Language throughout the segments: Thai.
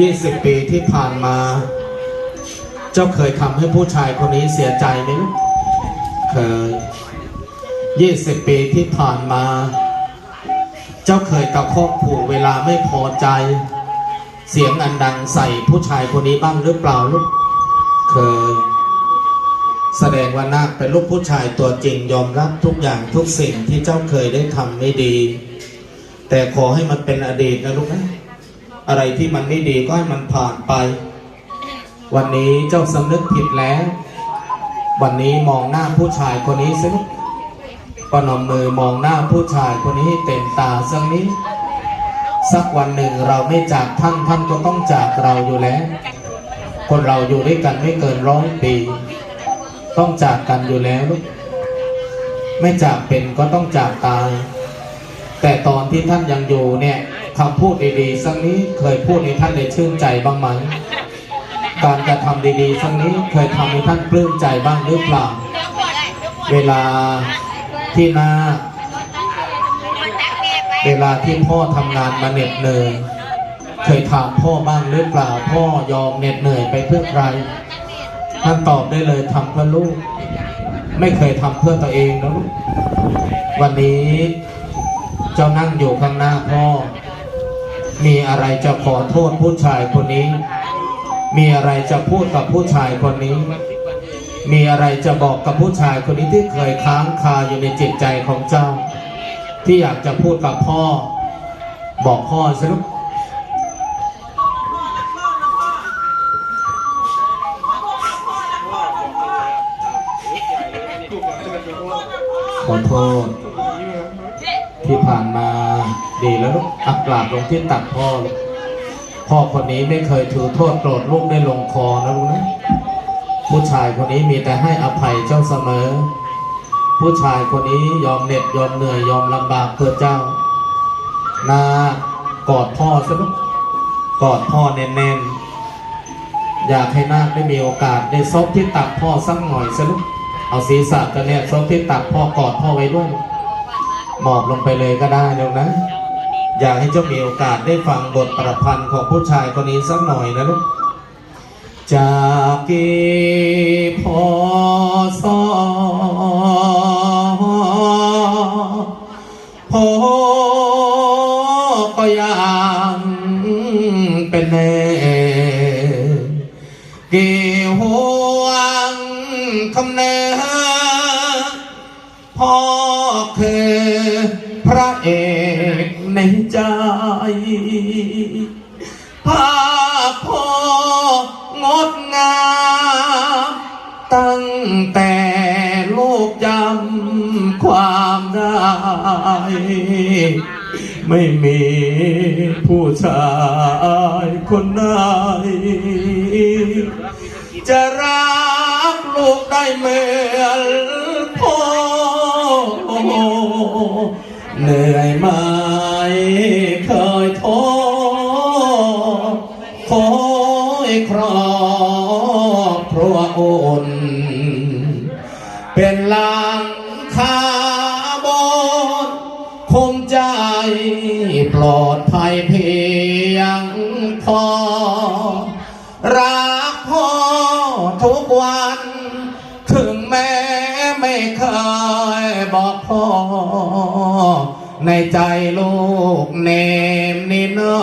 ยี่สิบปีที่ผ่านมา เจ้าเคยทำให้ผู้ชายคนนี้เสียใจไหมลูกเคยยี่สิบปีที่ผ่านมา เจ้าเคยตะคอกผูกเวลาไม่พอใจ เสียงอันดังใส่ผู้ชายคนนี้บ้างหรือเปล่าลูกเคย แสดงว่านาคเป็นลูกผู้ชายตัวจริงยอมรับทุกอย่างทุกสิ่งที่เจ้าเคยได้ทำไม่ดี แต่ขอให้มันเป็นอดีตนะลูกนะอะไรที่มันไม่ดีก็ให้มันผ่านไป วันนี้เจ้าสำนึกผิดแล้ว วันนี้มองหน้าผู้ชายคนนี้สิลูกปนมมือมองหน้าผู้ชายคนนี้ให้เต็มตาสักนิดสักวันหนึ่งเราไม่จากท่านท่านก็ต้องจากเราอยู่แล้ว คนเราอยู่ด้วยกันไม่เกินร้อยปี ต้องจากกันอยู่แล้วลูกไม่จากเป็นก็ต้องจากตาย แต่ตอนที่ท่านยังอยู่เนี่ยคำพูดดีๆ สักนี้เคยพูดให้ท่านได้ชื่นใจบ้างไหมการกระทำดีๆสักนี้เคยทำให้ท่านปลื้มใจบ้างหรือเปล่า เวลาที่นาเวลาที่พ่อทำงานมาเหน็ดเหนื่อยเคยถามพ่อบ้างหรือเปล่า พ่อยอมเหน็ดเหนื่อยไปเพื่อใครท่านตอบได้เลยทำเพื่อลูก ไม่เคยทำเพื่อตัวเองนะลูกวันนี้ เจ้านั่งอยู่ข้างหน้าพ่อ มีอะไรจะขอโทษผู้ชายคนนี้ มีอะไรจะพูดกับผู้ชายคนนี้ มีอะไรจะบอกกับผู้ชายคนนี้ที่เคยค้างคาอยู่ในจิตใจของเจ้า ที่อยากจะพูดกับพ่อ บอกพ่อสิลูกขอโทษ ที่ผ่านมาดีแล้วลูกอักกราบลงที่ตักพ่อ พ่อคนนี้ไม่เคยถือโทษโกรธลูกได้ลงคอนะลูกนะผู้ชายคนนี้มีแต่ให้อภัยเจ้าเสมอ ผู้ชายคนนี้ยอมเหน็ดยอมเหนื่อยยอมลำบากเพื่อเจ้า นากอดพ่อซะลูกกอดพ่อแน่นๆ อยากให้นาคได้มีโอกาสได้ซบที่ตักพ่อสักหน่อยซะลูกเอาศีรษะกันเนี่ยซบที่ตักพ่อกอดพ่อไว้ด้วย หมอบลงไปเลยก็ได้แล้วนะ อยากให้เจ้ามีโอกาสได้ฟังบทประพันธ์ของผู้ชายคนนี้สักหน่อยนะลูกจากกี่พอสอพอก็ยังเพ่อคือพระเอกในใจภาพพ่องดงามตั้งแต่ลูกจำความได้ ไม่มีผู้ชายคนไหนจะรักลูกได้เหมือน นื่อยไหมเคยท้อขอให้ครอบครัวอุ่นเป็นหลังคาบนคงใจปลอดภัยเพียงพอ รักพ่อทุกวัน ถึงแม้ไม่เคยบอกพ่อ ในใจลูกเนมนินอ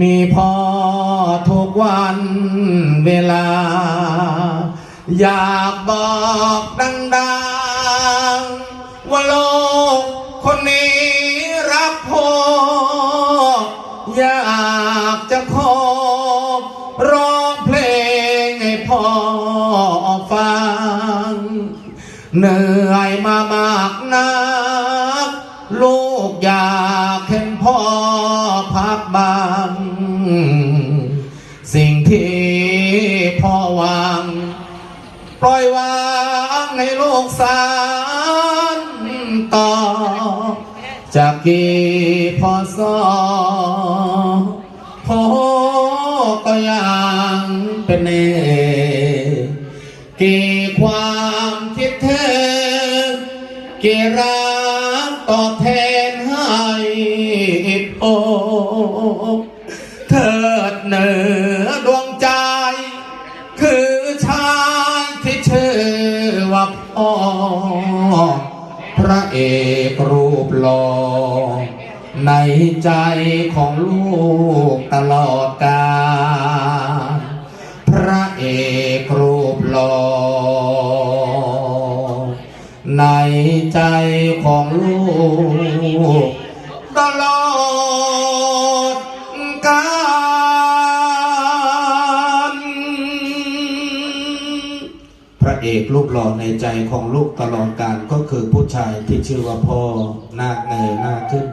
มีพ่อทุกวันเวลา อยากบอกดัง เหนื่อยมามากนัก ลูกอยากเห็นพ่อพักบ้างสิ่งที่พ่อวังปล่อยวางให้ลูกสานต่อ จากกี่พอสอพ่อก็ยังเป็นเอกี่ ความคิดถึงกี่รัตอบแทนให้โอเถิดเหนือดวงใจ คือชายที่ชื่อว่าพ่อพระเอกรูปหล่อในใจของลูกตลอดกาลพระเอกรูปหล่อ ในใจของลูกตลอดกาลพระเอกลูกหล่อในใจของลูกตลอดการก็คือผู้ชายที่ชื่อว่าพ่อนาคเนยหน้าขึ้น